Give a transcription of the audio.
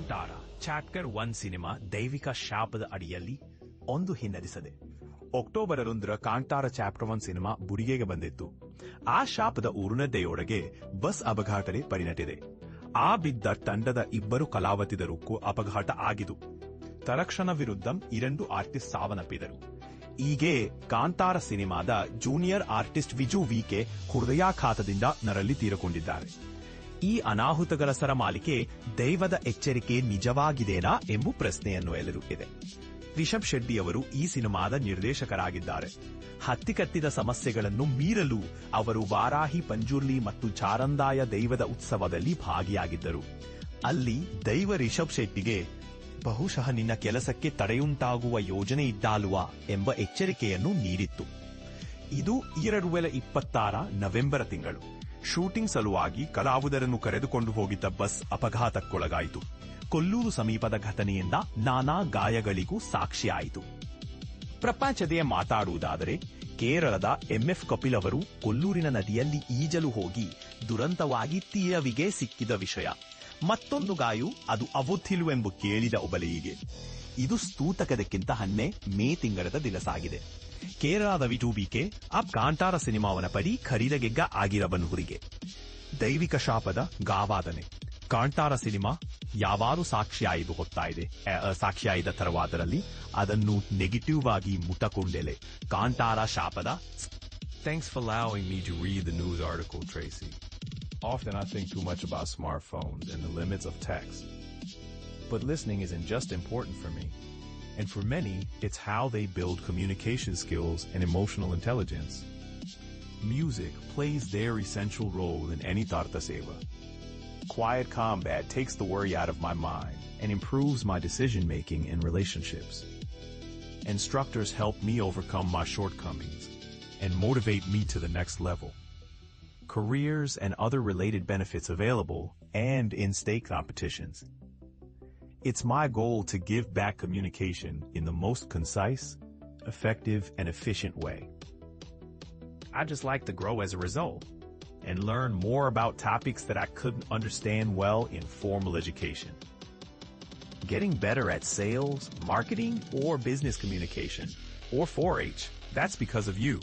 Kantara chapter one cinema ದೈವಿಕ ಶಾಪದ ಅಡಿಯಲ್ಲಿ ಒಂದು ಹಿನ್ನರಿಸದೆ ಅಕ್ಟೋಬರ್ ಒಂದರ ಕಾಂತಾರ ಚಾಪ್ಟರ್ ಒನ್ ಸಿನಿಮಾ ಬುಡಿಗೆಗೆ ಬಂದಿತ್ತು. ಆ ಶಾಪದ ಉರುನದ್ದೆಯೊಳಗೆ ಬಸ್ ಅಪಘಾತನೆ ಪರಿಣತಿದೆ. ಆ ಬಿದ್ದ ತಂಡದ ಇಬ್ಬರು ಕಲಾವತಿದರುಕ್ಕೂ ಅಪಘಾತ ಆಗಿದು ತರಕ್ಷಣ ವಿರುದ್ಧ ಇರಂಡು ಆರ್ಟಿಸ್ಟ್ ಸಾವನ್ನಪ್ಪಿದರು. ಹೀಗೆ ಕಾಂತಾರ ಸಿನಿಮಾದ ಜೂನಿಯರ್ ಆರ್ಟಿಸ್ಟ್ ವಿಜು ವಿಕೆ ಹೃದಯಾಘಾತದಿಂದ ನರಲ್ಲಿ ತೀರಿಕೊಂಡಿದ್ದಾರೆ. ಈ ಅನಾಹುತಗಳ ಸರಮಾಲಿಕೆ ದೈವದ ಎಚ್ಚರಿಕೆ ನಿಜವಾಗಿದೆನಾ ಎಂಬ ಪ್ರಶ್ನೆಯನ್ನು ಎದುರುಗಿದೆ ರಿಷಬ್ ಶೆಟ್ಟಿ ಅವರು ಈ ಸಿನಿಮಾದ ನಿರ್ದೇಶಕರಾಗಿದ್ದಾರೆ. ಹತ್ತಿಕತ್ತಿದ ಸಮಸ್ಯೆಗಳನ್ನು ಮೀರಲು ಅವರು ವಾರಾಹಿ, ಪಂಜುರ್ಲಿ ಮತ್ತು ಚಾರಂದಾಯ ದೈವದ ಉತ್ಸವದಲ್ಲಿ ಭಾಗಿಯಾಗಿದ್ದರು. ಅಲ್ಲಿ ದೈವ ರಿಷಬ್ ಶೆಟ್ಟಿಗೆ ಬಹುಶಃ ನಿನ್ನ ಕೆಲಸಕ್ಕೆ ತಡೆಯುಂಟಾಗುವ ಯೋಜನೆ ಇದ್ದಾಲುವ ಎಂಬ ಎಚ್ಚರಿಕೆಯನ್ನು ನೀಡಿತ್ತು. ಇದು ಎರಡು ವೇల ಇಪ್ಪತ್ತಾರ ನವೆಂಬರ್ ತಿಂಗಳು. ಶೂಟಿಂಗ್ ಸಲುವಾಗಿ ಕಲಾವಿದರನ್ನು ಕರೆದುಕೊಂಡು ಹೋಗಿದ್ದ ಬಸ್ ಅಪಘಾತಕ್ಕೊಳಗಾಯಿತು. ಕೊಲ್ಲೂರು ಸಮೀಪದ ಘಟನೆಯಿಂದ ನಾನಾ ಗಾಯಗಳಿಗೂ ಸಾಕ್ಷಿಯಾಯಿತು. ಪ್ರಪಂಚದೇ ಮಾತಾಡುವುದಾದರೆ, ಕೇರಳದ ಎಂಎಫ್ ಕಪಿಲ್ ಅವರು ಕೊಲ್ಲೂರಿನ ನದಿಯಲ್ಲಿ ಈಜಲು ಹೋಗಿ ದುರಂತವಾಗಿ ತೀರವಿಗೆ ಸಿಕ್ಕಿದ ವಿಷಯ. ಮತ್ತೊಂದು ಗಾಯು, ಅದು ಅವೊತ್ತಿಲ್ವೆಂಬ ಕೇಳಿದ ಒಬಲೆಯಿಗೆ. ಇದು ಸ್ತೂತಕದಕ್ಕಿಂತ ಹನ್ನೆ ಮೇ ತಿಂಗಳದ ದಿನಸಾಗಿದೆ ಕೇರಳದ ವಿಟೂಬಿಕೆ ಆ ಕಾಂತಾರ ಸಿನಿಮಾವನ ಪಡಿ ಖರೀದಗೆಗ್ಗ ಆಗಿರಬನ್ಹುರಿಗೆ ದೈವಿಕ ಶಾಪದ ಗಾವಾದನೆ ಕಾಂತಾರ ಸಿನಿಮಾ ಯಾವಾರು ಸಾಕ್ಷಿಯಾಯಿದು ಆ, ಸಾಕ್ಷಿಯಾಯಿದ ತರವಾದರಲ್ಲಿ ಅದನ್ನು ನೆಗೆಟಿವ್ ಆಗಿ ಮುಟ್ಟಕೊಂಡೆಲೆ Kantara ಶಾಪದ Thanks for allowing me to read the news article, Tracy. Often I think too much about smartphones and the limits of text. But listening isn't just important for me. And for many, it's how they build communication skills and emotional intelligence. Music plays their essential role in any Tarta Seva. Quiet combat takes the worry out of my mind and improves my decision making in relationships. Instructors help me overcome my shortcomings and motivate me to the next level. Careers and other related benefits available and in state competitions. It's my goal to give back communication in the most concise, effective, and efficient way. I just like to grow as a result and learn more about topics that I couldn't understand well in formal education. Getting better at sales, marketing, or business communication, or 4-H, that's because of you.